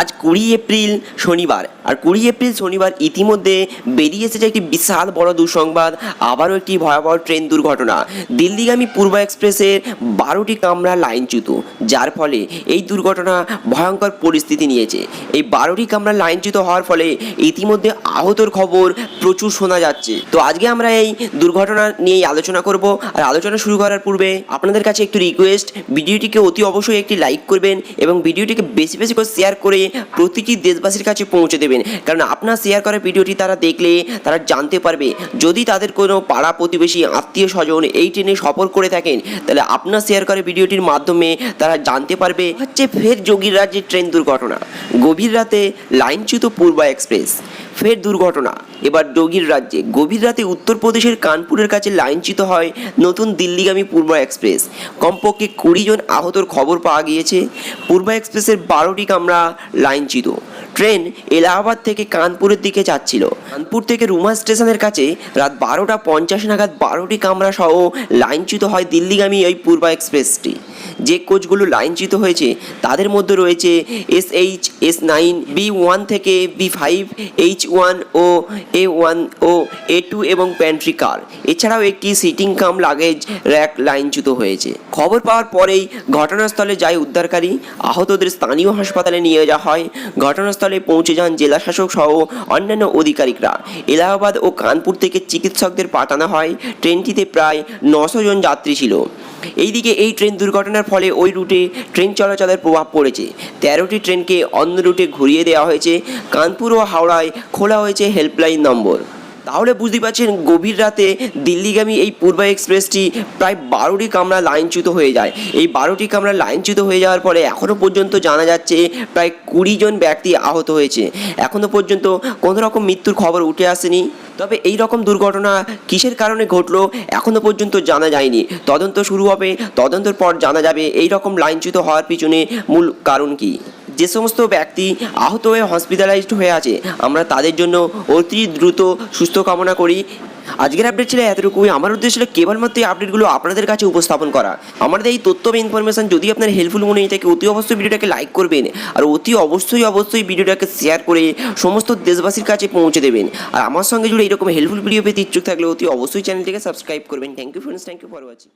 আজ কুড়ি এপ্রিল শনিবার। আর কুড়ি এপ্রিল শনিবার ইতিমধ্যে বেরিয়ে এসেছে একটি বিশাল বড় দুঃসংবাদ, আবারও একটি ভয়াবহ ট্রেন দুর্ঘটনা। দিল্লিগামী পূর্ব এক্সপ্রেসের বারোটি কামরা লাইনচ্যুত, যার ফলে এই দুর্ঘটনা ভয়ঙ্কর পরিস্থিতি নিয়েছে। এই বারোটি কামরা লাইনচ্যুত হওয়ার ফলে ইতিমধ্যে আহতর খবর প্রচুর শোনা যাচ্ছে। তো আজকে আমরা এই দুর্ঘটনা নিয়েই আলোচনা করব। আর আলোচনা শুরু করার পূর্বে আপনাদের কাছে একটু রিকোয়েস্ট ভিডিওটিকে অতি অবশ্যই একটি লাইক করবেন এবং ভিডিওটিকে বেশি বেশি করে শেয়ার করে প্রতিটি দেশবাসীর কাছে পৌঁছে দেবেন। কারণ আপনার শেয়ার করা ভিডিওটি তারা দেখলে তারা জানতে পারবে। যদি তাদের কোনো পাড়া প্রতিবেশী, আত্মীয় স্বজন এই ট্রেনে সফর করে থাকেন, তাহলে আপনার শেয়ার করা ভিডিওটির মাধ্যমে তারা জানতে পারবে হচ্ছে ফের যোগীর রাজ্যের ট্রেন দুর্ঘটনা। গভীর রাতে লাইনচ্যুত পূর্বা এক্সপ্রেস, ফের দুর্ঘটনা। এবার যোগীর রাজ্যে গভীর রাতে উত্তরপ্রদেশের কানপুরের কাছে লাইনচ্যুত হয় নতুন দিল্লিগামী পূর্বা এক্সপ্রেস। কমপক্ষে কুড়ি জন আহতর খবর পাওয়া গিয়েছে। পূর্বা এক্সপ্রেসের বারোটি কামরা লাইনচ্যুত। ট্রেন এলাহাবাদ থেকে কানপুরের দিকে যাচ্ছিল। কানপুর থেকে রুমা স্টেশনের কাছে রাত বারোটা পঞ্চাশ নাগাদ বারোটি কামরা সহ লাইনচ্যুত হয় দিল্লিগামী এই পূর্বা এক্সপ্রেসটি। যে কোচগুলো লাইনচ্যুত হয়েছে, তাদের মধ্যে রয়েছে S H, S nine, B one থেকে B five, H one O A one O A two এবং প্যান্ট্রি কার। এছাড়াও একটি সিটিং কাম লাগেজ র্যাক লাইনচ্যুত হয়েছে। খবর পাওয়ার পরেই ঘটনাস্থলে যায় উদ্ধারকারী। আহতদের স্থানীয় হাসপাতালে নিয়ে যাওয়া হয়। ঘটনাস্থলে পৌঁছে যান জেলা শাসক সহ অন্যান্য আধিকারিকরা এলাহাবাদ ও কানপুর থেকে চিকিৎসকদের পাঠানো হয়। ট্রেনটিতে প্রায় নশো জন যাত্রী ছিল। এইদিকে এই ট্রেন দুর্ঘটনার ফলে ওই রুটে ট্রেন চলাচলের প্রভাব পড়েছে। তেরোটি ট্রেনকে অন্য রুটে ঘুরিয়ে দেওয়া হয়েছে। কানপুর ও হাওড়ায় খোলা হয়েছে হেল্পলাইন নম্বর। তাহলে বুঝতে পারছেন, গভীর রাতে দিল্লিগামী এই পূর্বা এক্সপ্রেসটি প্রায় বারোটি কামরা লাইনচ্যুত হয়ে যায়। এই বারোটি কামরা লাইনচ্যুত হয়ে যাওয়ার পরে এখনও পর্যন্ত জানা যাচ্ছে প্রায় কুড়ি জন ব্যক্তি আহত হয়েছে। এখনও পর্যন্ত কোনো রকম মৃত্যুর খবর উঠে আসেনি। তবে এই রকম দুর্ঘটনা কিসের কারণে ঘটলো এখনও পর্যন্ত জানা যায়নি। তদন্ত শুরু হবে, তদন্তের পর জানা যাবে এই রকম লাইনচ্যুত হওয়ার পিছনে মূল কারণ কী। যে সমস্ত ব্যক্তি আহত হয়ে হসপিটালাইজড হয়ে আছে, আমরা তাদের জন্য অতি দ্রুত সুস্থ কামনা করি। আজকের আপডেট ছিল এতটুকুই। আমার উদ্দেশ্য ছিল কেবলমাত্র এই আপডেটগুলো আপনাদের কাছে উপস্থাপন করা। আমাদের এই তথ্য বা ইনফরমেশন যদি আপনার হেল্পফুল মনে হয় থাকে অতি অবশ্যই ভিডিওটাকে লাইক করবেন আর অতি অবশ্যই অবশ্যই ভিডিওটাকে শেয়ার করে সমস্ত দেশবাসীর কাছে পৌঁছে দেবেন। আর আমার সঙ্গে জুড়ে এরকম হেল্পফুল ভিডিও পেতে ইচ্ছুক থাকলে অতি অবশ্যই চ্যানেলটিকে সাবস্ক্রাইব করবেন। Thank you friends thank you for watching